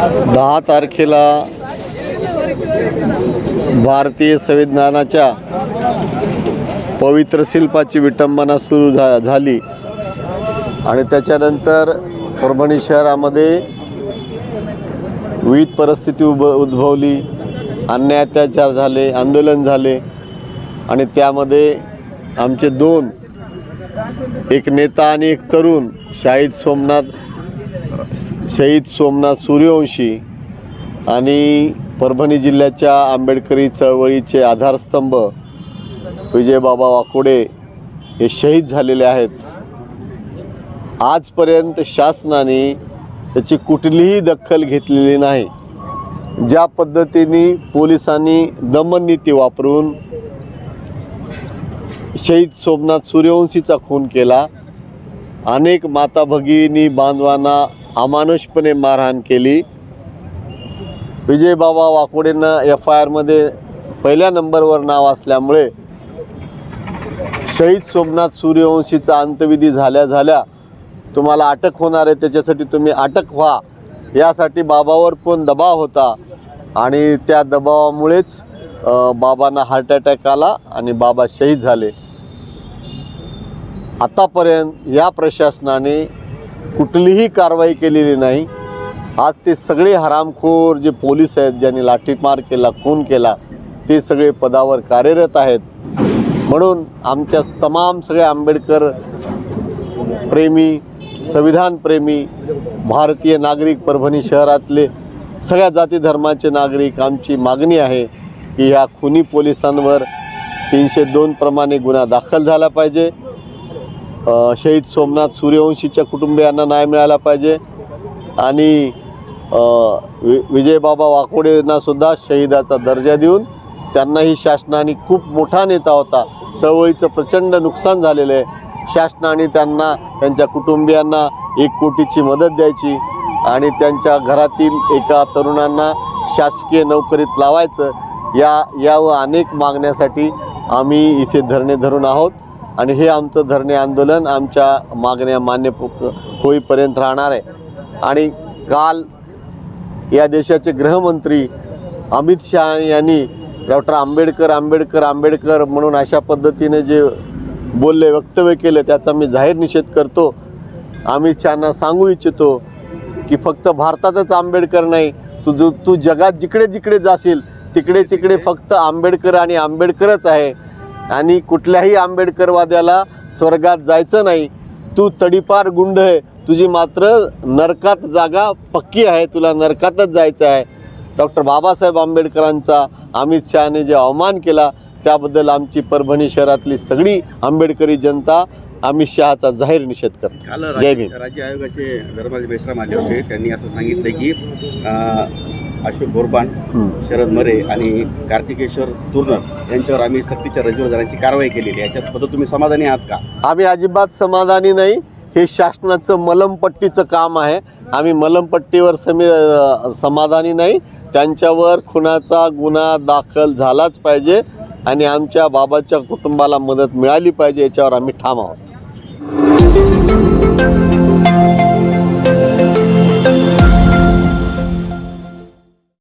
दहा तारखेला भारतीय संविधानाच्या पवित्र शिल्पाची विटंबना सुरू झा झाली. आणि त्याच्यानंतर परभणी शहरामध्ये विविध परिस्थिती उभ उद्भवली. अन्याय अत्याचार झाले आंदोलन झाले. आणि त्यामध्ये आमचे दोन एक नेता आणि एक तरुण शाहीद सोमनाथ शहीद सोमनाथ सूर्यवंशी आणि परभणी जिल्ह्याच्या आंबेडकरी चळवळीचे आधारस्तंभ विजयबाबा वाकोडे हे शहीद झालेले आहेत. आजपर्यंत शासनाने त्याची कुठलीही दखल घेतलेली नाही. ज्या पद्धतीने पोलिसांनी दमननीती वापरून शहीद सोमनाथ सूर्यवंशीचा खून केला अनेक माता भगिनी बांधवांना अमानुषपणे मारहाण केली. विजयबाबा वाकोडेंना एफ आय आरमध्ये पहिल्या नंबरवर नाव असल्यामुळे शहीद सोमनाथ सूर्यवंशीचा अंतविधी झाल्या झाल्या तुम्हाला अटक होणार आहे त्याच्यासाठी तुम्ही अटक व्हा. यासाठी बाबावर पण दबाव होता? आणि त्या दबावामुळेच बाबांना हार्ट अटॅक आला आणि बाबा शहीद झाले. आतापर्यंत या प्रशासनाने कुठलीही कारवाई केलेली नाही. आज ते सगळे हरामखोर जे पोलीस आहेत ज्यांनी लाठीमार केला खून केला ते सगळे पदावर कार्यरत आहेत. म्हणून आमच्या तमाम सगळे आंबेडकर प्रेमी संविधानप्रेमी भारतीय नागरिक परभणी शहरातले सगळ्या जाती धर्माचे नागरिक आमची मागणी आहे की ह्या खुनी पोलिसांवर तीनशे दोन प्रमाणे गुन्हा दाखल झाला पाहिजे. शहीद सोमनाथ सूर्यवंशीच्या कुटुंबियांना न्याय मिळाला पाहिजे. आणि वि विजयबाबा वाकोडेंनासुद्धा शहीदाचा दर्जा देऊन त्यांनाही शासनाने खूप मोठा नेता होता. चळवळीचं प्रचंड नुकसान झालेलं आहे. शासनाने त्यांना त्यांच्या कुटुंबियांना एक कोटीची मदत द्यायची आणि त्यांच्या घरातील एका तरुणांना शासकीय नोकरीत लावायचं. या या व अनेक मागण्यासाठी आम्ही इथे धरणे धरून आहोत. आणि हे आमचं धरणे आंदोलन आमच्या मागण्या मान्य पो- होईपर्यंत राहणार आहे. आणि काल या देशाचे गृहमंत्री अमित शहा यांनी डॉक्टर आंबेडकर आंबेडकर आंबेडकर म्हणून अशा पद्धतीने जे बोलले वक्तव्य केले त्याचा मी जाहीर निषेध करतो. अमित शहाना सांगू इच्छितो की फक्त भारतातच आंबेडकर नाही तू तू तू जगात जिकडे जिकडे जाशील तिकडे तिकडे फक्त आंबेडकर आणि आंबेडकरच आहे. आणि कुठल्याही आंबेडकरवाद्याला स्वर्गात जायचं नाही. तू तडीपार गुंड आहे. तुझी मात्र नरकात जागा पक्की आहे. तुला नरकातच जायचं आहे. डॉक्टर बाबासाहेब आंबेडकरांचा अमित शहाने जे अवमान केला त्याबद्दल आमची परभणी शहरातली सगळी आंबेडकरी जनता अमित शहाचा जाहीर निषेध करते. जय राज्य भीम. राज्य आयोगाचे धर्माज बेसराम आले होते. त्यांनी असं सांगितलं की अशोक गोरबान शरद मरे आणि कार्तिकेश्वर तुर्नर यांच्यावर आम्ही सक्तीच्या रजेवर जाण्याची कारवाई केलेली आहे. याच्याबद्दल तुम्ही समाधानी आहात का? आम्ही अजिबात समाधानी नाही. हे शासनाचं मलमपट्टीचं काम आहे. आम्ही मलमपट्टीवर समी समाधानी नाही. त्यांच्यावर खुनाचा गुन्हा दाखल झालाच पाहिजे आणि आमच्या बाबाच्या कुटुंबाला मदत मिळाली पाहिजे याच्यावर आम्ही ठाम आहोत.